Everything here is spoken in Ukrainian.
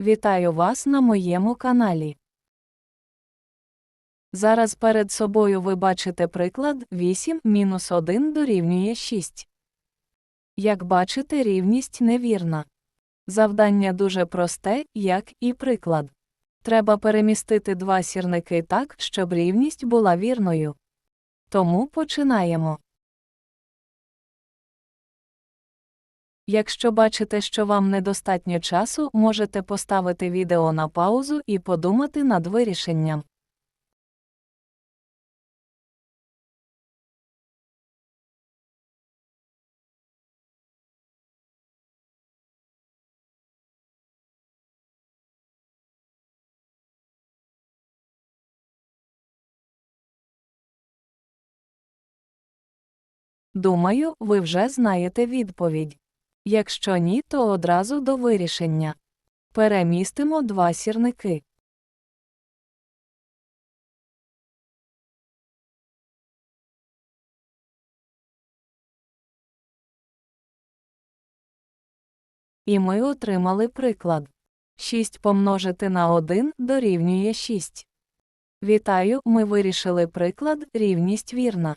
Вітаю вас на моєму каналі. Зараз перед собою ви бачите приклад 8 мінус 1 дорівнює 6. Як бачите, рівність невірна. Завдання дуже просте, як і приклад. Треба перемістити два сірники так, щоб рівність була вірною. Тому починаємо. Якщо бачите, що вам недостатньо часу, можете поставити відео на паузу і подумати над вирішенням. Думаю, ви вже знаєте відповідь. Якщо ні, то одразу до вирішення. Перемістимо два сірники. І ми отримали приклад. 6 помножити на 1 дорівнює 6. Вітаю, ми вирішили приклад, рівність вірна.